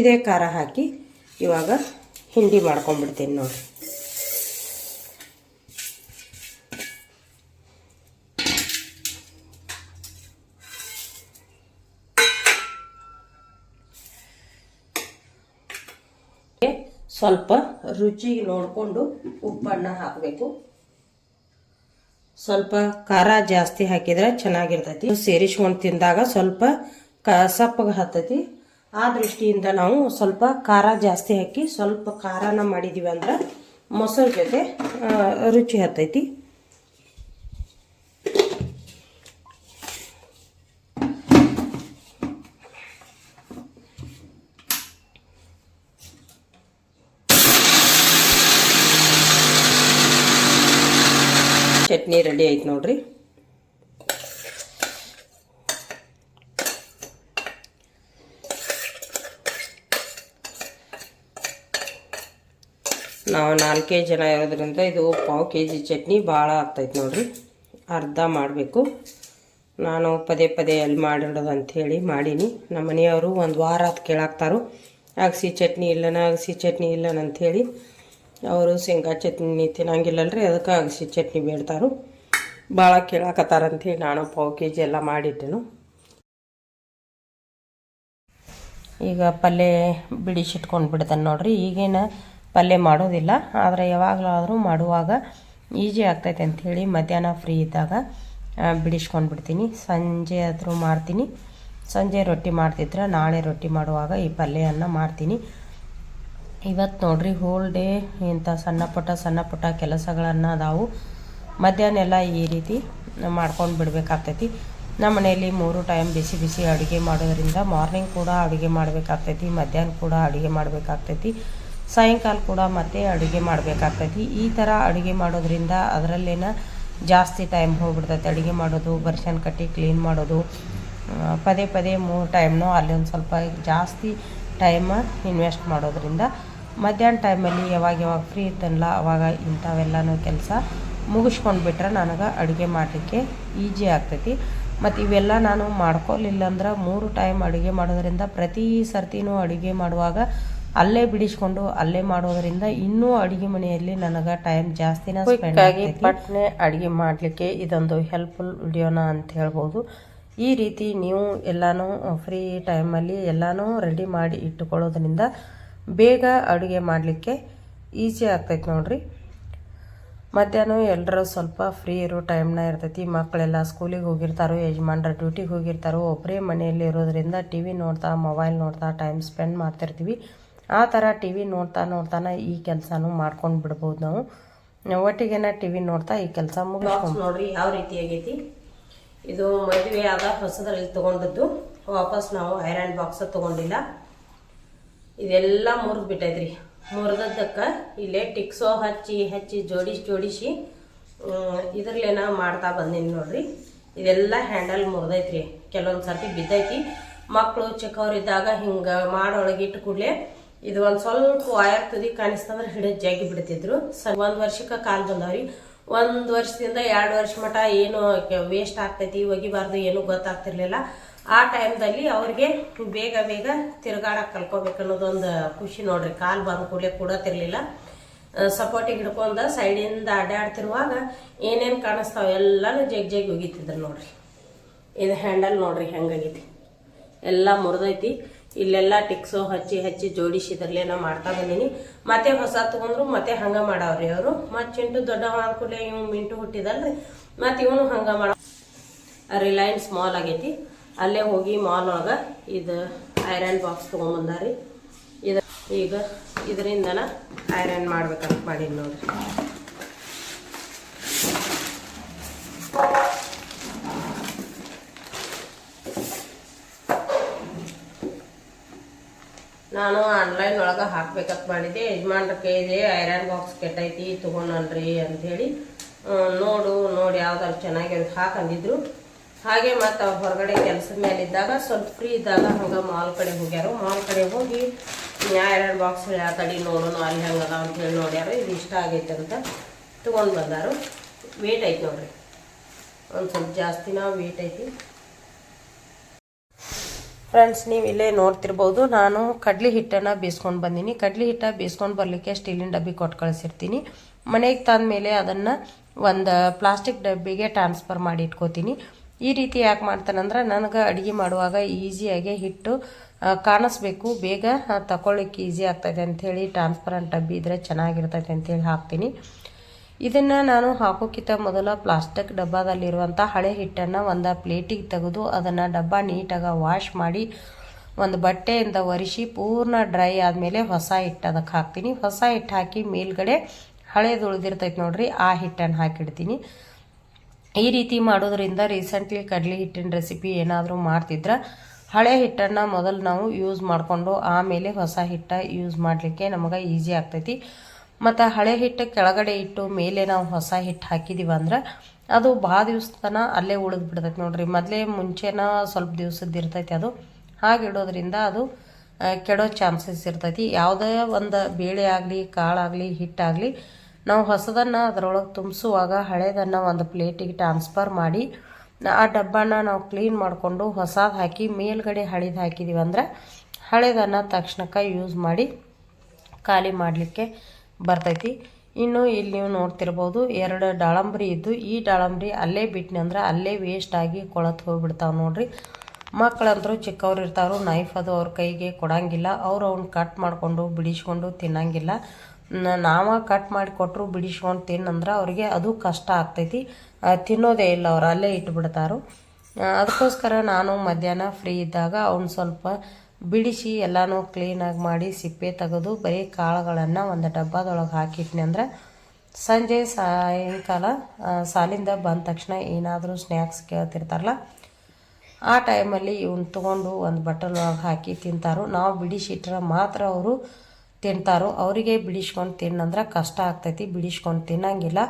ಇದೇ ಖಾರ ಹಾಕಿ ಇವಾಗ ಹಿಂಡಿ ಮಾಡ್ಕೊಂಡ್ಬಿಡ್ತೀನಿ ನೋಡಿರಿ ಸ್ವಲ್ಪ ರುಚಿ ನೋಡಿಕೊಂಡು ಉಪ್ಪನ್ನು ಹಾಕಬೇಕು. ಸ್ವಲ್ಪ ಖಾರ ಜಾಸ್ತಿ ಹಾಕಿದ್ರೆ ಚೆನ್ನಾಗಿರ್ತೈತಿ. ಸೇರಿಸ್ಕೊಂಡು ತಿಂದಾಗ ಸ್ವಲ್ಪ ಕ ಸಪ್ಪಗೆ ಹತ್ತೈತಿ. ಆ ದೃಷ್ಟಿಯಿಂದ ನಾವು ಸ್ವಲ್ಪ ಖಾರ ಜಾಸ್ತಿ ಹಾಕಿ ಸ್ವಲ್ಪ ಖಾರನ ಮಾಡಿದ್ದೀವಿ ಅಂದ್ರೆ ಮೊಸರು ಜೊತೆ ರುಚಿ ಹತ್ತೈತಿ. ಚಟ್ನಿ ರೆಡಿ ಆಯ್ತು ನೋಡ್ರಿ. ನಾವು ನಾಲ್ಕೇ ಜನ ಇರೋದ್ರಿಂದ ಇದು ಪಾವು ಕೆ ಜಿ ಚಟ್ನಿ ಭಾಳ ಆಗ್ತೈತೆ ನೋಡ್ರಿ. ಅರ್ಧ ಮಾಡಬೇಕು. ನಾನು ಪದೇ ಪದೇ ಎಲ್ಲಿ ಮಾಡಿಡೋದು ಅಂಥೇಳಿ ಮಾಡೀನಿ. ನಮ್ಮ ಮನೆಯವರು ಒಂದು ವಾರ ಅದು ಕೇಳಾಕ್ತಾರು. ಅಗಸಿ ಚಟ್ನಿ ಇಲ್ಲನ, ಅಗಸಿ ಚಟ್ನಿ ಇಲ್ಲನ ಅಂಥೇಳಿ ಅವರು ಶೇಂಗಾ ಚಟ್ನಿ ತಿನ್ನಂಗಿಲ್ಲಲ್ರಿ, ಅದಕ್ಕೆ ಅಗಸಿ ಚಟ್ನಿ ಬೇಡ್ತಾರು. ಭಾಳ ಕೇಳಾಕತ್ತಾರಂಥೇಳಿ ನಾನು ಪಾವು ಕೆ ಜಿ ಎಲ್ಲ ಮಾಡಿಟ್ಟೆನು. ಈಗ ಪಲ್ಯ ಬಿಡಿಸಿಟ್ಕೊಂಡು ಬಿಡ್ತಾನೆ ನೋಡ್ರಿ, ಈಗೇನು ಪಲ್ಯ ಮಾಡೋದಿಲ್ಲ, ಆದರೆ ಯಾವಾಗಲಾದರೂ ಮಾಡುವಾಗ ಈಜಿ ಆಗ್ತೈತೆ ಅಂಥೇಳಿ ಮಧ್ಯಾಹ್ನ ಫ್ರೀ ಇದ್ದಾಗ ಬಿಡಿಸ್ಕೊಂಡು ಬಿಡ್ತೀನಿ. ಸಂಜೆ ಆದರೂ ಮಾಡ್ತೀನಿ. ಸಂಜೆ ರೊಟ್ಟಿ ಮಾಡ್ತಿದ್ರೆ ನಾಳೆ ರೊಟ್ಟಿ ಮಾಡುವಾಗ ಈ ಪಲ್ಯವನ್ನು ಮಾಡ್ತೀನಿ. ಇವತ್ತು ನೋಡ್ರಿ ಹೋಲ್ ಡೇ ಇಂಥ ಸಣ್ಣ ಪುಟ್ಟ ಸಣ್ಣ ಪುಟ್ಟ ಕೆಲಸಗಳನ್ನು ಅದಾವು. ಮಧ್ಯಾಹ್ನ ಎಲ್ಲ ಈ ರೀತಿ ಮಾಡ್ಕೊಂಡು ಬಿಡಬೇಕಾಗ್ತೈತಿ. ನಮ್ಮ ಮನೆಯಲ್ಲಿ ಮೂರು ಟೈಮ್ ಬಿಸಿ ಬಿಸಿ ಅಡುಗೆ ಮಾಡೋದರಿಂದ ಮಾರ್ನಿಂಗ್ ಕೂಡ ಅಡುಗೆ ಮಾಡಬೇಕಾಗ್ತೈತಿ, ಮಧ್ಯಾಹ್ನ ಕೂಡ ಅಡುಗೆ ಮಾಡಬೇಕಾಗ್ತೈತಿ, ಸಾಯಂಕಾಲ ಕೂಡ ಮತ್ತೆ ಅಡುಗೆ ಮಾಡಬೇಕಾಗ್ತೈತಿ. ಈ ಥರ ಅಡುಗೆ ಮಾಡೋದ್ರಿಂದ ಅದರಲ್ಲೇನ ಜಾಸ್ತಿ ಟೈಮ್ ಹೋಗ್ಬಿಡ್ತೈತಿ. ಅಡುಗೆ ಮಾಡೋದು ಬರ್ಷನ್ ಕಟ್ಟಿ ಕ್ಲೀನ್ ಮಾಡೋದು ಪದೇ ಪದೇ ಮೂರು ಟೈಮ್ನೂ ಅಲ್ಲಿ ಒಂದು ಸ್ವಲ್ಪ ಜಾಸ್ತಿ ಟೈಮ್ ಇನ್ವೆಸ್ಟ್ ಮಾಡೋದ್ರಿಂದ ಮಧ್ಯಾಹ್ನ ಟೈಮಲ್ಲಿ ಯಾವಾಗ ಯಾವಾಗ ಫ್ರೀ ಇತ್ತಲ್ಲ ಅವಾಗ ಇಂಥವೆಲ್ಲನೂ ಕೆಲಸ ಮುಗಿಸ್ಕೊಂಡು ಬಿಟ್ರೆ ನನಗೆ ಅಡುಗೆ ಮಾಡಲಿಕ್ಕೆ ಈಜಿ ಆಗ್ತೈತಿ. ಮತ್ತು ಇವೆಲ್ಲ ನಾನು ಮಾಡ್ಕೊಲಿಲ್ಲ ಅಂದ್ರೆ ಮೂರು ಟೈಮ್ ಅಡುಗೆ ಮಾಡೋದರಿಂದ ಪ್ರತಿ ಸರ್ತಿನೂ ಅಡುಗೆ ಮಾಡುವಾಗ ಅಲ್ಲೇ ಬಿಡಿಸ್ಕೊಂಡು ಅಲ್ಲೇ ಮಾಡೋದರಿಂದ ಇನ್ನೂ ಅಡುಗೆ ಮನೆಯಲ್ಲಿ ನನಗೆ ಟೈಮ್ ಜಾಸ್ತಿನ ಸ್ಪೆಂಡ್ ಪಟ್ನೆ ಅಡುಗೆ ಮಾಡಲಿಕ್ಕೆ ಇದೊಂದು ಹೆಲ್ಪ್ಫುಲ್ ವಿಡಿಯೋನ ಅಂತ ಹೇಳ್ಬೋದು. ಈ ರೀತಿ ನೀವು ಎಲ್ಲನೂ ಫ್ರೀ ಟೈಮಲ್ಲಿ ಎಲ್ಲನೂ ರೆಡಿ ಮಾಡಿ ಇಟ್ಟುಕೊಳ್ಳೋದ್ರಿಂದ ಬೇಗ ಅಡುಗೆ ಮಾಡಲಿಕ್ಕೆ ಈಸಿ ಆಗ್ತೈತೆ ನೋಡ್ರಿ. ಮಧ್ಯಾಹ್ನ ಎಲ್ಲರೂ ಸ್ವಲ್ಪ ಫ್ರೀ ಇರೋ ಟೈಮ್ನ ಇರ್ತೈತಿ. ಮಕ್ಕಳೆಲ್ಲ ಸ್ಕೂಲಿಗೆ ಹೋಗಿರ್ತಾರೋ, ಯಜಮಾನ್ರ ಡ್ಯೂಟಿಗೆ ಹೋಗಿರ್ತಾರೋ ಒಬ್ಬರೇ ಮನೆಯಲ್ಲಿ ಇರೋದ್ರಿಂದ ಟಿ ವಿ ನೋಡ್ತಾ ಮೊಬೈಲ್ ನೋಡ್ತಾ ಟೈಮ್ ಸ್ಪೆಂಡ್ ಮಾಡ್ತಿರ್ತೀವಿ. ಆ ಥರ ಟಿ ವಿ ನೋಡ್ತಾ ನೋಡ್ತಾನೆ ಈ ಕೆಲಸನೂ ಮಾಡ್ಕೊಂಡು ಬಿಡ್ಬೋದು ನಾವು. ಒಟ್ಟಿಗೆನ ಟಿ ವಿ ನೋಡ್ತಾ ಈ ಕೆಲಸ ಮುಗಿಸ್ಕೊಂಡು ನೋಡ್ರಿ ಯಾವ ರೀತಿ ಆಗೈತಿ? ಇದು ಮದುವೆ ಆದ ಹೊಸದ್ರಲ್ಲಿ ತೊಗೊಂಡದ್ದು. ವಾಪಸ್ ನಾವು ಐರನ್ ಬಾಕ್ಸ್ ತೊಗೊಂಡಿಲ್ಲ. ಇದೆಲ್ಲ ಮುರಿದು ಬಿಟ್ಟೈತ್ರಿ ಮುರಿದದ್ದಕ್ಕೆ ಇಲ್ಲೇ ಟಿಕ್ಸೋ ಹಚ್ಚಿ ಹಚ್ಚಿ ಜೋಡಿಸಿ ಜೋಡಿಸಿ ಇದ್ರಲ್ಲೇನ ಮಾಡ್ತಾ ಬಂದೀನಿ ನೋಡ್ರಿ. ಇದೆಲ್ಲ ಹ್ಯಾಂಡಲ್ ಮುರಿದೈತ್ರಿ. ಕೆಲವೊಂದು ಸರ್ತಿ ಬಿದ್ದೈತಿ. ಮಕ್ಕಳು ಚಿಕ್ಕವರಿದ್ದಾಗ ಹಿಂಗೆ ಮಾಡೊಳಗೆ ಇಟ್ಟು ಕೂಡಲೇ ಇದು ಒಂದು ಸ್ವಲ್ಪ ವಾಯರ್ ತುದಿ ಕಾಣಿಸ್ತಂದ್ರೆ ಹಿಡಿದು ಜಗ್ಗಿ ಬಿಡ್ತಿದ್ರು. ಸ ಒಂದು ವರ್ಷಕ್ಕೆ ಕಾಲು ಬಂದವ್ರಿ. ಒಂದು ವರ್ಷದಿಂದ ಎರಡು ವರ್ಷ ಮಟ ಏನು ವೇಸ್ಟ್ ಆಗ್ತೈತಿ, ಒಗಿಬಾರ್ದು, ಏನೂ ಗೊತ್ತಾಗ್ತಿರ್ಲಿಲ್ಲ. ಆ ಟೈಮ್ದಲ್ಲಿ ಅವ್ರಿಗೆ ಬೇಗ ಬೇಗ ತಿರುಗಾಡಕ್ಕೆ ಕಲ್ಕೋಬೇಕು ಅನ್ನೋದೊಂದು ಖುಷಿ ನೋಡ್ರಿ. ಕಾಲು ಬಂದ ಕೂಡಲೇ ಕೂಡತಿರ್ಲಿಲ್ಲ ಸಪೋರ್ಟಿಗೆ ಹಿಡ್ಕೊಂಡು ಸೈಡಿಂದ ಅಡ್ಡಾಡ್ತಿರುವಾಗ ಏನೇನು ಕಾಣಿಸ್ತಾವೆ ಎಲ್ಲನೂ ಜಗ್ ಜಗ್ ಒಗಿತಿದ್ರು ನೋಡ್ರಿ. ಇದು ಹ್ಯಾಂಡಲ್ ನೋಡ್ರಿ ಹೆಂಗಾಗೈತಿ ಎಲ್ಲ ಮುರಿದೈತಿ. ಇಲ್ಲೆಲ್ಲ ಟಿಕ್ಸು ಹಚ್ಚಿ ಹಚ್ಚಿ ಜೋಡಿಸಿದ್ರಲ್ಲೇನ ಮಾಡ್ತಾ ಬಂದೀನಿ. ಮತ್ತೆ ಹೊಸ ತಗೊಂಡ್ರು, ಮತ್ತೆ ಹಂಗೆ ಮಾಡವ್ರಿ ಅವರು. ಮತ್ತೆ ಚಿಂಟು ದೊಡ್ಡ ಆದ ಕೂಡಲೇ ಇವ್ ಮಿಂಟು ಹುಟ್ಟಿದಲ್ರಿ. ಮತ್ತೆ ಇವನು ಹಂಗೆ ಮಾಡ ರಿಲಯನ್ಸ್ ಮಾಲ್ ಆಗೈತಿ. ಅಲ್ಲೇ ಹೋಗಿ ಮಾಲ್ ಒಳಗೆ ಇದು ಐರನ್ ಬಾಕ್ಸ್ ತೊಗೊಂಬಂದಾರಿ. ಇದು ಈಗ ಇದರಿಂದನ ಐರನ್ ಮಾಡ್ಬೇಕಂತ ಮಾಡೀನಿ ನೋಡ್ರಿ. ನಾನು ಆನ್ಲೈನ್ ಒಳಗೆ ಹಾಕ್ಬೇಕಂತ ಮಾಡಿದ್ದೆ. ಯಜಮಾನ್ರ ಕೈದೆ ಐರನ್ ಬಾಕ್ಸ್ ಕೆಟ್ಟೈತಿ ತೊಗೊಂಡ್ರಿ ಅಂಥೇಳಿ ನೋಡು, ನೋಡಿ ಯಾವ್ದಾರು ಚೆನ್ನಾಗಿರೋದು ಹಾಕಂದಿದ್ರು ಹಾಗೆ ಮತ್ತೆ ಅವ್ರು ಹೊರಗಡೆ ಕೆಲಸದ ಮೇಲೆ ಇದ್ದಾಗ ಸ್ವಲ್ಪ ಫ್ರೀ ಇದ್ದಾಗ ಹಂಗೆ ಮಾಲ್ ಕಡೆ ಹೋಗ್ಯಾರು. ಮಾಲ್ ಕಡೆ ಹೋಗಿ ಎರಡು ಬಾಕ್ಸ್ ಯಾವ ತಡಿ ನೋಡೋಣ ಅಲ್ಲಿ ಹೆಂಗದ ಅಂತ ಹೇಳಿ ನೋಡ್ಯಾರು. ಇದು ಇಷ್ಟ ಆಗೈತೆ ಅಂತ ತೊಗೊಂಡು ಬಂದಾರು. ವೇಟ್ ಐತಿ ನೋಡ್ರಿ. ಒಂದು ಸ್ವಲ್ಪ ಜಾಸ್ತಿನ ವೇಟ್ ಐತಿ. ಫ್ರೆಂಡ್ಸ್ ನೀವು ಇಲ್ಲೇ ನೋಡ್ತಿರ್ಬೋದು. ನಾನು ಕಡ್ಲಿ ಹಿಟ್ಟನ್ನು ಬೇಯಿಸ್ಕೊಂಡು ಬಂದೀನಿ. ಕಡ್ಲಿ ಹಿಟ್ಟ ಬೇಯಿಸ್ಕೊಂಡು ಬರಲಿಕ್ಕೆ ಸ್ಟೀಲಿನ ಡಬ್ಬಿ ಕೊಟ್ಟು ಕಳಿಸಿರ್ತೀನಿ. ಮನೆಗೆ ತಂದ ಮೇಲೆ ಅದನ್ನು ಒಂದು, ಪ್ಲಾಸ್ಟಿಕ್ ಡಬ್ಬಿಗೆ ಟ್ರಾನ್ಸ್ಫರ್ ಮಾಡಿ ಇಟ್ಕೋತೀನಿ. ಈ ರೀತಿ ಯಾಕೆ ಮಾಡ್ತಾನಂದ್ರೆ ನನಗೆ ಅಡುಗೆ ಮಾಡುವಾಗ ಈಸಿಯಾಗಿ ಹಿಟ್ಟು ಕಾಣಿಸ್ಬೇಕು. ಬೇಗ ತಗೊಳ್ಳಿಕ್ಕೆ ಈಸಿ ಆಗ್ತೈತೆ ಅಂಥೇಳಿ ಟ್ರಾನ್ಸ್ಪರೆಂಟ್ ಡಬ್ಬಿ ಇದ್ದರೆ ಚೆನ್ನಾಗಿರ್ತೈತೆ ಅಂತೇಳಿ ಹಾಕ್ತೀನಿ. ಇದನ್ನು ನಾನು ಹಾಕೋಕ್ಕಿಂತ ಮೊದಲ ಪ್ಲಾಸ್ಟಿಕ್ ಡಬ್ಬದಲ್ಲಿರುವಂಥ ಹಳೆ ಹಿಟ್ಟನ್ನು ಒಂದು ಪ್ಲೇಟಿಗೆ ತೆಗೆದು ಅದನ್ನು ಡಬ್ಬ ನೀಟಾಗಿ ವಾಶ್ ಮಾಡಿ ಒಂದು ಬಟ್ಟೆಯಿಂದ ಒರೆಸಿ ಪೂರ್ಣ ಡ್ರೈ ಆದಮೇಲೆ ಹೊಸ ಹಿಟ್ಟು ಅದಕ್ಕೆ ಹಾಕ್ತೀನಿ. ಹೊಸ ಹಿಟ್ಟು ಹಾಕಿ ಮೇಲ್ಗಡೆ ಹಳೆದು ಉಳಿದಿರ್ತೈತೆ ನೋಡಿರಿ, ಆ ಹಿಟ್ಟನ್ನು ಹಾಕಿಡ್ತೀನಿ. ಈ ರೀತಿ ಮಾಡೋದ್ರಿಂದ ರೀಸೆಂಟ್ಲಿ ಕಡಲೆ ಹಿಟ್ಟಿನ ರೆಸಿಪಿ ಏನಾದರೂ ಮಾಡ್ತಿದ್ರೆ, ಹಳೆ ಹಿಟ್ಟನ್ನು ಮೊದಲು ನಾವು ಯೂಸ್ ಮಾಡಿಕೊಂಡು ಆಮೇಲೆ ಹೊಸ ಹಿಟ್ಟ ಯೂಸ್ ಮಾಡಲಿಕ್ಕೆ ನಮಗೆ ಈಸಿ ಆಗ್ತೈತಿ. ಮತ್ತು ಹಳೆ ಹಿಟ್ಟು ಕೆಳಗಡೆ ಇಟ್ಟು ಮೇಲೆ ನಾವು ಹೊಸ ಹಿಟ್ಟು ಹಾಕಿದ್ದೀವಿ ಅಂದ್ರೆ, ಅದು ಭಾಳ ದಿವ್ಸ ತನಕ ಅಲ್ಲೇ ಉಳಿದು ಬಿಡ್ತೈತೆ ನೋಡ್ರಿ. ಮೊದಲೇ ಮುಂಚೆನ ಸ್ವಲ್ಪ ದಿವ್ಸದ್ದು ಇರ್ತೈತಿ ಅದು. ಹಾಗೆ ಇಡೋದ್ರಿಂದ ಅದು ಕೆಡೋ ಚಾನ್ಸಸ್ ಇರ್ತೈತಿ. ಯಾವುದೇ ಒಂದು ಬೇಳೆ ಆಗಲಿ ಕಾಳಾಗಲಿ ಹಿಟ್ಟಾಗಲಿ ನಾವು ಹೊಸದನ್ನು ಅದರೊಳಗೆ ತುಂಬಿಸುವಾಗ ಹಳೇದನ್ನು ಒಂದು ಪ್ಲೇಟಿಗೆ ಟ್ರಾನ್ಸ್ಫರ್ ಮಾಡಿ, ಆ ಡಬ್ಬನ ನಾವು ಕ್ಲೀನ್ ಮಾಡಿಕೊಂಡು ಹೊಸದು ಹಾಕಿ ಮೇಲ್ಗಡೆ ಹಳೇದು ಹಾಕಿದ್ದೀವಿ ಅಂದರೆ ಹಳೇದನ್ನು ತಕ್ಷಣಕ್ಕೆ ಯೂಸ್ ಮಾಡಿ ಖಾಲಿ ಮಾಡಲಿಕ್ಕೆ ಬರ್ತೈತಿ. ಇನ್ನು ಇಲ್ಲಿ ನೀವು ನೋಡ್ತಿರ್ಬೋದು ಎರಡು ದಾಳಂಬ್ರಿ ಇದ್ದು, ಈ ದಾಳಂಬ್ರಿ ಅಲ್ಲೇ ಬಿಟ್ನಿ ಅಂದ್ರೆ ಅಲ್ಲೇ ವೇಸ್ಟ್ ಆಗಿ ಕೊಳತು ಹೋಗ್ಬಿಡ್ತಾವೆ ನೋಡ್ರಿ. ಮಕ್ಕಳಂತರೂ ಚಿಕ್ಕವ್ರು ಇರ್ತಾರೋ ನೈಫ್ ಅದು ಅವ್ರ ಕೈಗೆ ಕೊಡಂಗಿಲ್ಲ, ಅವ್ರು ಅವ್ನ ಕಟ್ ಮಾಡಿಕೊಂಡು ಬಿಡಿಸ್ಕೊಂಡು ತಿನ್ನಂಗಿಲ್ಲ. ನಾವ ಕಟ್ ಮಾಡಿ ಕೊಟ್ಟರು ಬಿಡಿಸ್ಕೊಂಡು ತಿನ್ನಂದ್ರೆ ಅವ್ರಿಗೆ ಅದು ಕಷ್ಟ ಆಗ್ತೈತಿ. ತಿನ್ನೋದೇ ಇಲ್ಲ ಅವ್ರು, ಅಲ್ಲೇ ಇಟ್ಬಿಡ್ತಾರು. ಅದಕ್ಕೋಸ್ಕರ ನಾನು ಮಧ್ಯಾಹ್ನ ಫ್ರೀ ಇದ್ದಾಗ ಅವ್ನು ಸ್ವಲ್ಪ ಬಿಡಿಸಿ ಎಲ್ಲನೂ ಕ್ಲೀನಾಗಿ ಮಾಡಿ ಸಿಪ್ಪೆ ತೆಗೆದು ಬರೀ ಕಾಳುಗಳನ್ನು ಒಂದು ಡಬ್ಬದೊಳಗೆ ಹಾಕಿಟ್ನಿ ಅಂದ್ರೆ ಸಂಜೆ ಸಾಯಂಕಾಲ ಸಾಲಿಂದ ಬಂದ ತಕ್ಷಣ ಏನಾದರೂ ಸ್ನ್ಯಾಕ್ಸ್ ಕೇಳ್ತಿರ್ತಾರಲ್ಲ, ಆ ಟೈಮಲ್ಲಿ ಇವ್ನು ತೊಗೊಂಡು ಒಂದು ಬಟ್ಟಲೊಳಗೆ ಹಾಕಿ ತಿಂತಾರೋ. ನಾವು ಬಿಡಿಸಿಟ್ರೆ ಮಾತ್ರ ಅವರು ತಿಂತಾರೋ ಅವರಿಗೆ ಬಿಡಿಸ್ಕೊಂಡು ತಿನ್ನಂದ್ರೆ ಕಷ್ಟ ಆಗ್ತೈತಿ, ಬಿಡಿಸ್ಕೊಂಡು ತಿನ್ನಂಗಿಲ್ಲ.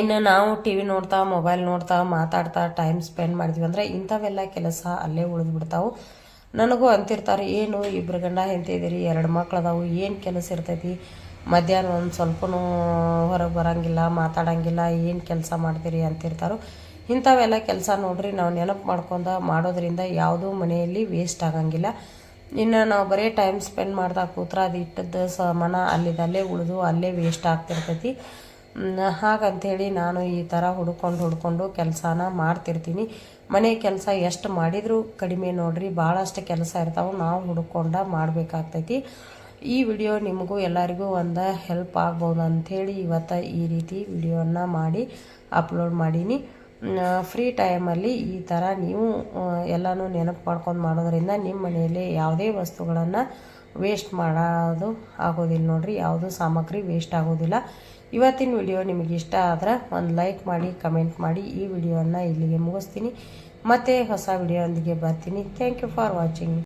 ಇನ್ನು ನಾವು ಟಿ ವಿ ನೋಡ್ತಾ, ಮೊಬೈಲ್ ನೋಡ್ತಾ, ಮಾತಾಡ್ತಾ ಟೈಮ್ ಸ್ಪೆಂಡ್ ಮಾಡಿದ್ವಿ ಅಂದರೆ ಇಂಥವೆಲ್ಲ ಕೆಲಸ ಅಲ್ಲೇ ಉಳಿದು ಬಿಡ್ತಾವು. ನನಗೂ ಅಂತಿರ್ತಾರೆ, ಏನು ಇಬ್ಬರು ಗಂಡ ಹೆಂತಿದ್ದೀರಿ ಎರಡು ಮಕ್ಳು ಅದಾವು, ಏನು ಕೆಲಸ ಇರ್ತೈತಿ? ಮಧ್ಯಾಹ್ನ ಒಂದು ಸ್ವಲ್ಪನೂ ಹೊರಗೆ ಬರೋಂಗಿಲ್ಲ, ಮಾತಾಡೋಂಗಿಲ್ಲ, ಏನು ಕೆಲಸ ಮಾಡ್ತೀರಿ ಅಂತಿರ್ತಾರೋ. ಇಂಥವೆಲ್ಲ ಕೆಲಸ ನೋಡ್ರಿ, ನಾವು ನೆನಪು ಮಾಡ್ಕೊಂಡು ಮಾಡೋದ್ರಿಂದ ಯಾವುದೂ ಮನೆಯಲ್ಲಿ ವೇಸ್ಟ್ ಆಗಂಗಿಲ್ಲ. ಇನ್ನು ನಾವು ಬರೀ ಟೈಮ್ ಸ್ಪೆಂಡ್ ಮಾಡ್ತಾ ಕೂತ್ರ ಅದು ಇಟ್ಟದ್ದು ಸಾಮಾನ ಅಲ್ಲಿದಲ್ಲೇ ಉಳಿದು ಅಲ್ಲೇ ವೇಸ್ಟ್ ಆಗ್ತಿರ್ತೈತಿ. ಹಾಗಂಥೇಳಿ ನಾನು ಈ ಥರ ಹುಡ್ಕೊಂಡು ಹುಡ್ಕೊಂಡು ಕೆಲಸನ ಮಾಡ್ತಿರ್ತೀನಿ. ಮನೆ ಕೆಲಸ ಎಷ್ಟು ಮಾಡಿದರೂ ಕಡಿಮೆ ನೋಡ್ರಿ ಭಾಳಷ್ಟು ಕೆಲಸ ಇರ್ತಾವೆ, ನಾವು ಹುಡ್ಕೊಂಡ ಮಾಡಬೇಕಾಗ್ತೈತಿ. ಈ ವಿಡಿಯೋ ನಿಮಗೂ ಎಲ್ಲರಿಗೂ ಒಂದು ಹೆಲ್ಪ್ ಆಗ್ಬೋದು ಅಂಥೇಳಿ ಇವತ್ತು ಈ ರೀತಿ ವಿಡಿಯೋನ ಮಾಡಿ ಅಪ್ಲೋಡ್ ಮಾಡೀನಿ. ಫ್ರೀ ಟೈಮಲ್ಲಿ ಈ ಥರ ನೀವು ಎಲ್ಲನೂ ನೆನಪು ಮಾಡ್ಕೊಂಡು ಮಾಡೋದ್ರಿಂದ ನಿಮ್ಮ ಮನೆಯಲ್ಲಿ ಯಾವುದೇ ವಸ್ತುಗಳನ್ನು ವೇಸ್ಟ್ ಮಾಡೋದು ಆಗೋದಿಲ್ಲ ನೋಡ್ರಿ. ಯಾವುದೂ ಸಾಮಗ್ರಿ ವೇಸ್ಟ್ ಆಗೋದಿಲ್ಲ. ಇವತ್ತಿನ ವಿಡಿಯೋ ನಿಮಗೆ ಇಷ್ಟ ಆದ್ರೆ ಒಂದು ಲೈಕ್ ಮಾಡಿ ಕಮೆಂಟ್ ಮಾಡಿ. ಈ ವಿಡಿಯೋನ ಇಲ್ಲಿಗೆ ಮುಗಿಸ್ತೀನಿ. ಮತ್ತೆ ಹೊಸ ವಿಡಿಯೋ ಒಂದಿಗೆ ಬರ್ತೀನಿ. Thank you for watching